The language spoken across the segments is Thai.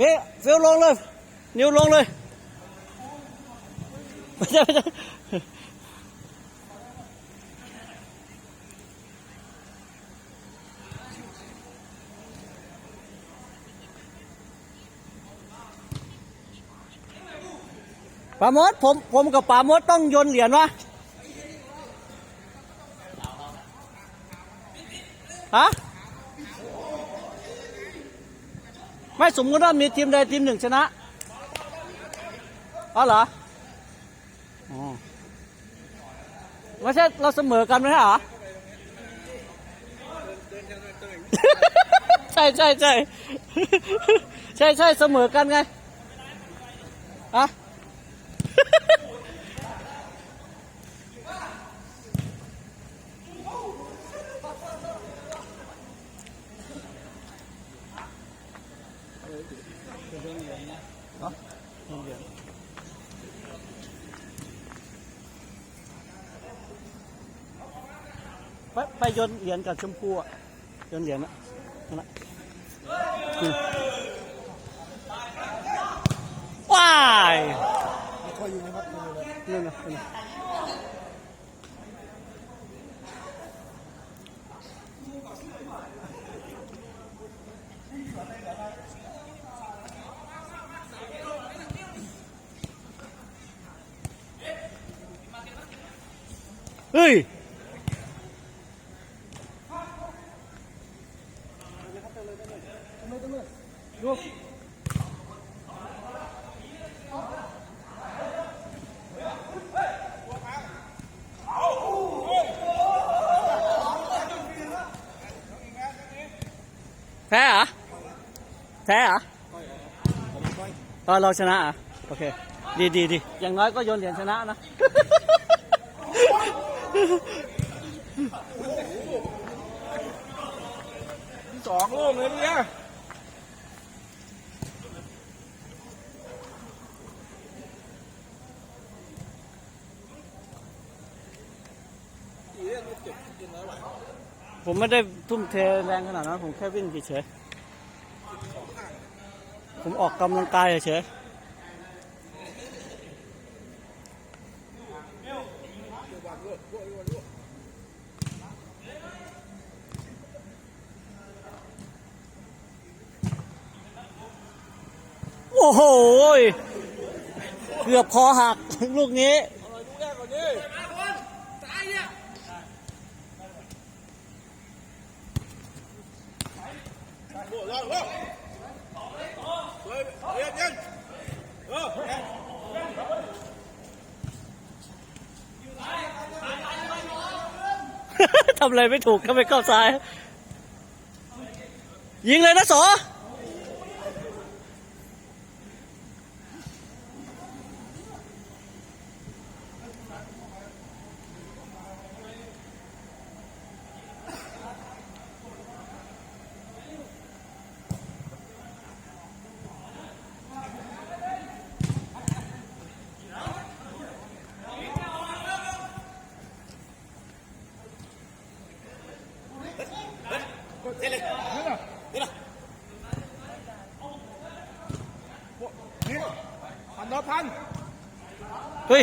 เว้ยฟิลลงเลย นิวลงเลยไม่ใช่ไม่ใช่ปาโมดผมผมกับปาโมดต้องโยนเหรียญวะฮะ ไม่สมมติว่ามีทีมใดทีมหนึ่งชนะอ๋อเหรออ๋อไม่ใช่เราเสมอกันไหมเหรอใช่ใช่ใช่ใช่ใช่เสมอกันไงอะ ไปไปโยนเหรียญกับชมพูอะโยนเหรียญอะนั่นน่ะว้ายคอยอยู่นะครับนี่นะนั่นะเฮ้ย แพ้เหรอ แพ้เหรอตอนเราชนะอะโอเค ดีดีดีอย่างน้อยก็โยนเหรียญชนะนะสองลูกเลยเนี่ย ผมไม่ได้ทุ่มเทแรงขนาดนั้น ผมแค่วิ่งเฉยๆผมออกกำลังกายเฉยโอ้โห เกือบคอหักลูกนี้ ลูกแรกก่อนดิโอ้ยโอ้ยเฮ้ยเรียนยังเออ ทำอะไรไม่ถูกก็ไปเข้าซ้าย ยิงเลยนะสอ นี่พันต่อพันเฮ้ย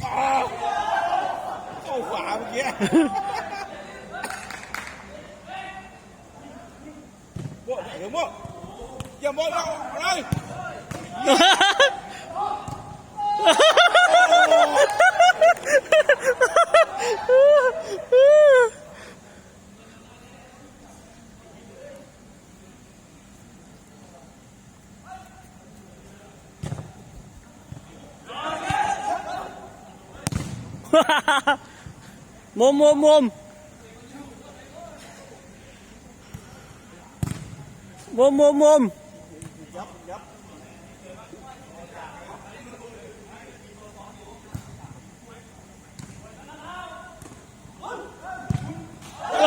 เข้าขวาเมื่อกี้โบ้เดี๋ยวโบ้อย่าโบ้เราอะไร มุมมุมมุมมุมมุมมุม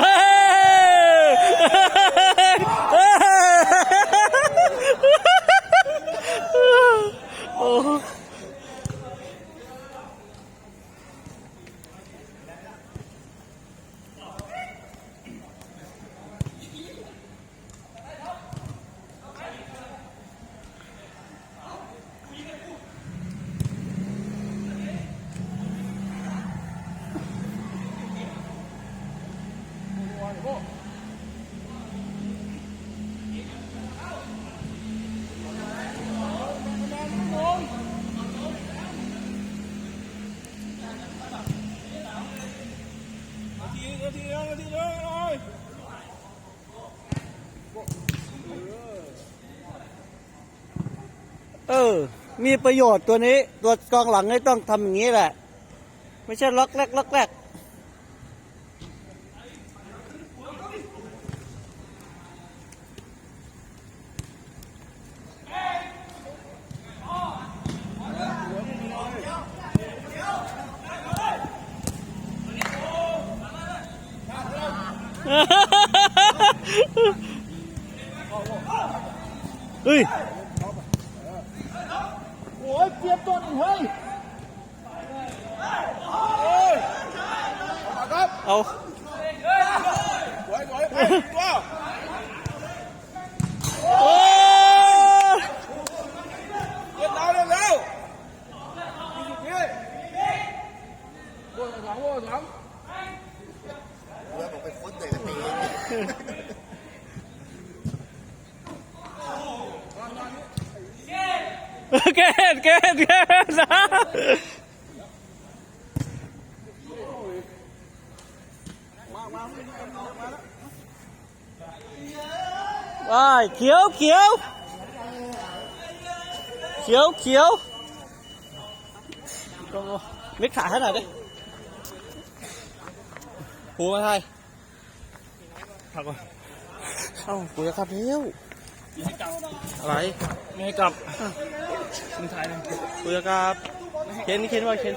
เฮ้ยโอ้ เทีเดียวนาทีเดียวหน่อย เออ มีประโยชน์ตัวนี้ ตัวกองหลังนี่ต้องทำอย่างนี้แหละ ไม่ใช่ล็อกแรกล็อกแรกเฮ้ย Kết, kết, kết ra Rồi, khiếu, khiếu Khiếu, khiếu biết thả hết rồi đấy. Hùa hai เกณฑ์เกณฑ์เกณฑ์นะว้ายเขียวเขียวเขียวเขียวตรงมิดขาให้หน่อยดิหูมาไทยพักก่อนเอ้ากูจะขับเร็วอะไรไม่ให้กลับมึงถ่ายเลยกูจะกลับเข็นเข็นว่าเข็น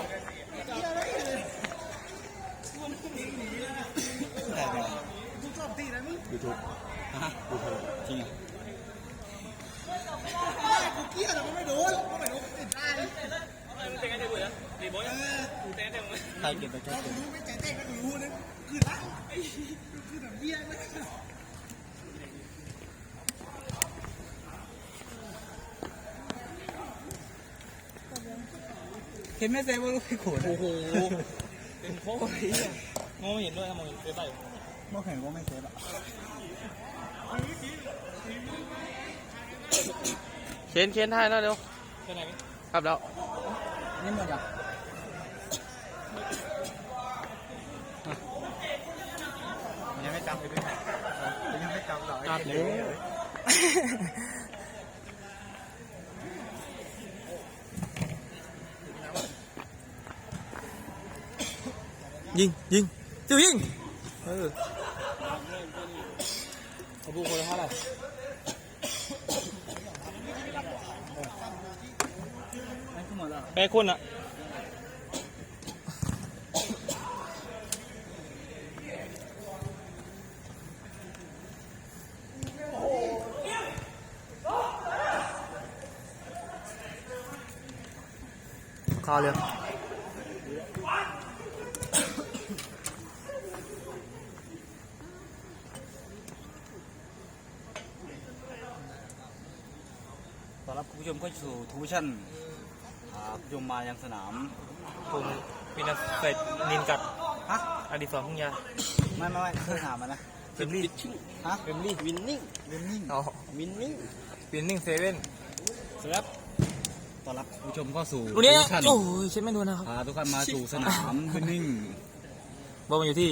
ใครเก็บไปแค่ตัวไม่ใจเต้ก็รู้นะคือละคือแบบเบี้ยนะเห็นแม่แซวว่าลูกไปโขดโอ้โหเป็นโค้ดมองไม่เห็นด้วยมองเห็นเซฟไปมองเห็นว่ไม่เซฟอะเข็นเข็นท้ายน้าเร็วไปไหนครับแล้วนี่หมดอะยังไม่จำเลยด้วยยัง ไม่จำหรอครับเลยยิงยิงจิวยิงเออเขาดูคนละเท่าไหร่แปคุณอะ ต้อนรับคุณผู้ชมเข้าสู่ทูวิชั่นอ่าคุณผู้ชมมายังสนามผมวินาเซตนินกัดฮะอดีศรพุ่งยาไม่ไม่ไม่สนามอะนะเฟมลี่ฮะเฟมลี่วินนิ่งวินนิ่งอ๋อวินนิ่งวินนิ่งเซเว่นครับต้อนรับคุณผู้ชมเข้าสู่ลูกนี้ทูวิชั่นโอ้ยฉันไม่ดูนะครับพาทุกท่านมาสู่สนามวินนิ่งบอลมันอยู่ที่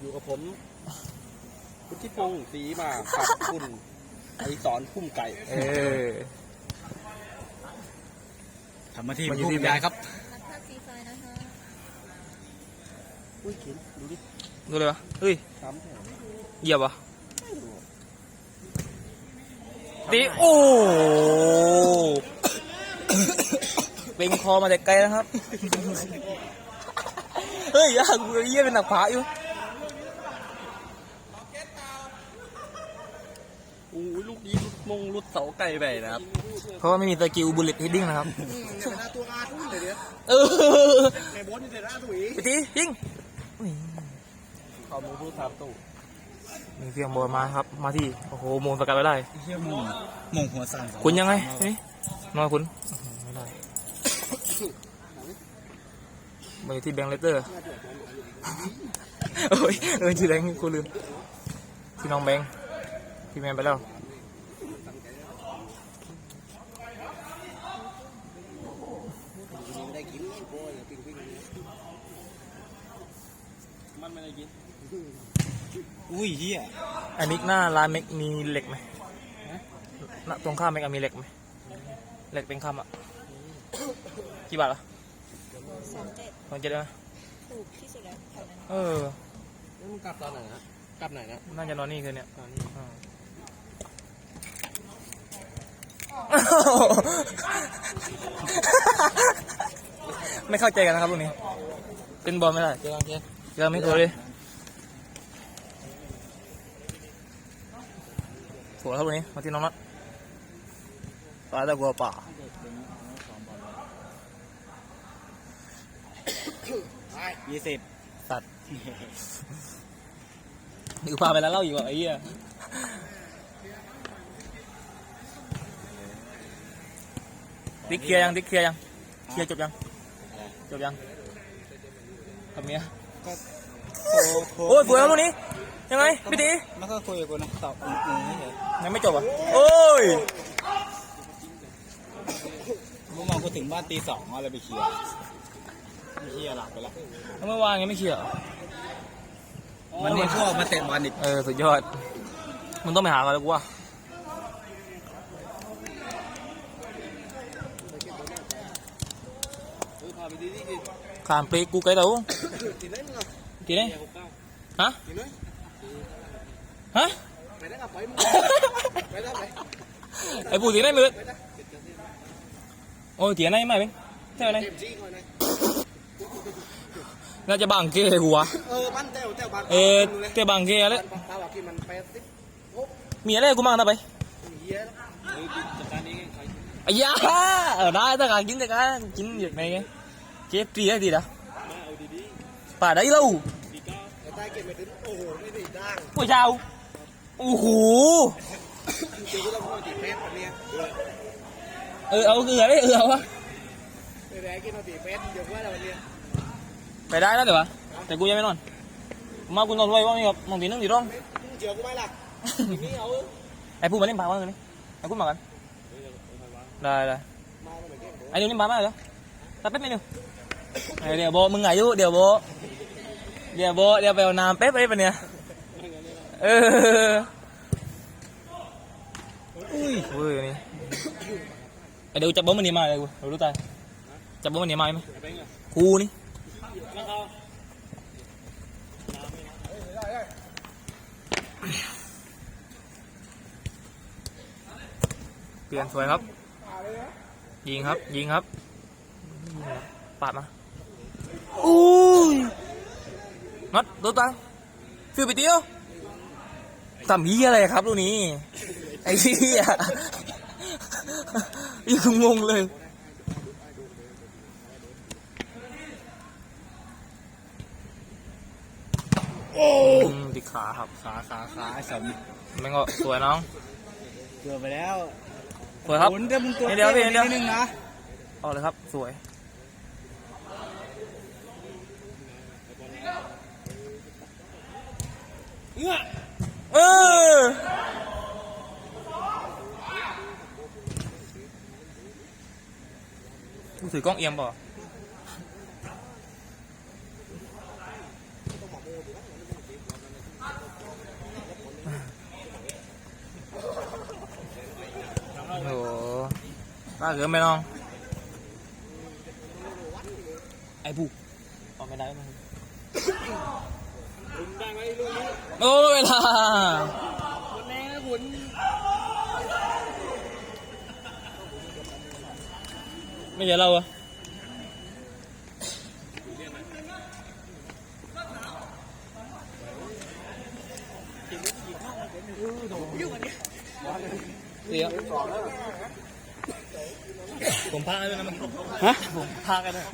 อยู่กับผมพุทธิพงศ์ศรีมากับคุณ อดิศรพุ่มไก่เออทำหน้าที่มันอยู่ผู้ที่บรรยายครับภาพสีไฟนะคะอุ้ยเข็นดูดิดูเลยวะเฮ้ยซ้ำแถวเหยียบวะตีโอ้เป็นคอมาแต่ไกลนะครับ เฮ้ยยากกูเยี่ยเป็นหนักผาอยู่ อุ้ยลูกนี้ลุดมงลุดเสาไก่ไปนะครับ เพราะว่าไม่มีสกิลบุลเลตเฮดดิ้งนะครับเนี่ยเป็นหน้าตัวอาทุ่งเลยเนี่ยเออในบอลนี่เสร็จหน้าถุยไปตียิงเขามือผู้สามตู้มีเพียงบอลมาครับ มาที่ โอ้โหโมงสกัดไปได้เที่ยมงมงหัวสั่นคุณยังไงนี่นอนคุณอื้อหือไม่ได้มาอยู่ที่แบงค์เลเตอร์โอ้ยเออชื่อแบงค์กูลืมที่น้องแบงค์ พี่แมนไปแล้วมันอุ้ยเฮียไอ้มิกหน้าร้านมิกมีเหล็กไหมหน้าตรงข้ามมิกอะมีเหล็กไหมเหล็กเป็นคำอะ กี่บาทล่ะสองเจ็ดสองเจ็ดได้ไหมถูกที่สุดแล้วแถวนั้นเออแล้วมึงกลับตอนไหนนะกลับไหนนะ น่าจะนอนนี่คืนเนี้ยตอนนี้ อ่า ไม่เข้าใจกันนะครับพวกนี้ เป็นบอลไม่ได้เจอกันเจเจอไม่เคยเลยสวยครับวันนี้มาที่น้องนัทตายแต่กลัวป่ายี่สิบสัตว์ดูพาไปแล้วเล่าอยู่อะไอ้เหี้ย ติ๊กเคลียร์ยังติ๊กเคลียร์ยังเคลียร์จบยังจบยังกับเมียโอ้ยสวยแล้วลูกนี้ยังไงพี่ตีมันก็คุยกับกูนะตอบอืมอืมเฉยยังไม่จบอะโอ้ยเมื่อวานกูถึงบ้านตีสองเอาอะไรไปเคลียร์ไม่เคลียร์หลับไปแล้วแล้วเมื่อวานยังไม่เคลียร์เหรอมันนี่พวกมาเตะบอลอีกเออสุดยอดมึงต้องไปหากันแล้วกูว่า พาไปดีดีดิ ขามปลีกกูไกลเต๋ากินได้มึงอะกี่เนี่ยฮะฮะไปได้กับไปมึงไอ้ปู่ตีได้มือโอ้ยเตียไหนไม่เป็นใช่ไหมเกมจี้ก่อนนะน่าจะบังเก้กูวเออบ้านแต้วแต้วบ้านเออเตะบังเกอะไรบ้าที่มันไปซิบมีอะไรกูมั่งนะไปเฮียไอ้ยาเออได้แต่การกินแต่การกินอย่างไรไง เจ็บตีได้ดีนะป่าได้ lâu แต่ใต้เก็บไปถึงโอ้โหไม่ได้ด่าง Ôi chào Ủa hú เดี๋ยวกูต้องพูดตีแป๊ดแบบเนี้ย Ừ, ừ, ừ, đấy, ừ, ừ ไปแพ้กินเอาตีแป๊ดเดี๋ยวว่าเราวันเนี้ย Phải đai đó được à? Tại cô ra bên non Mà cô còn quay qua gặp một tí nước gì không? มึงเจอกูไเดี๋ยวโบมึงอายุเดี๋ยวโบเดี๋ยวโบเดี๋ยวไปเอาน้ำเป๊ะไปปะเนี่ยเอออุ้ยเว้นี่เดี๋ยวจับโบมันนี่มาเลยกูรู้ตายจับโบมันนี่มาไหมคูนี่เปลี่ยนสวยครับ ยิงครับ ยิงครับ ปาดมา อุ้ยน็อตตัวตังฟิวไปเดียวทำเหี้ยอะไรครับลูกนี้ ไอ้เหี้ยยังงงเลยอืมติดขาครับ ขาขาขาไอ้สมแม่งก็สวยน้องเกือบไปแล้วสวยครับหมุนเดี๋ยวมึงตัวเดี๋ยวพี่ตี้เดี๋ยวนิดนึงนะเอาเลยครับ สวย เออกูถือกล้องเอียงเปล่าโอ้โหน่าเกินไปน้อง ไอ้บุกออกไม่ได้ ไหมโอ้เวลาไม่ใช่เราอะเดี๋ยวผมพาด้วยนะมันฮะผมพากันเลย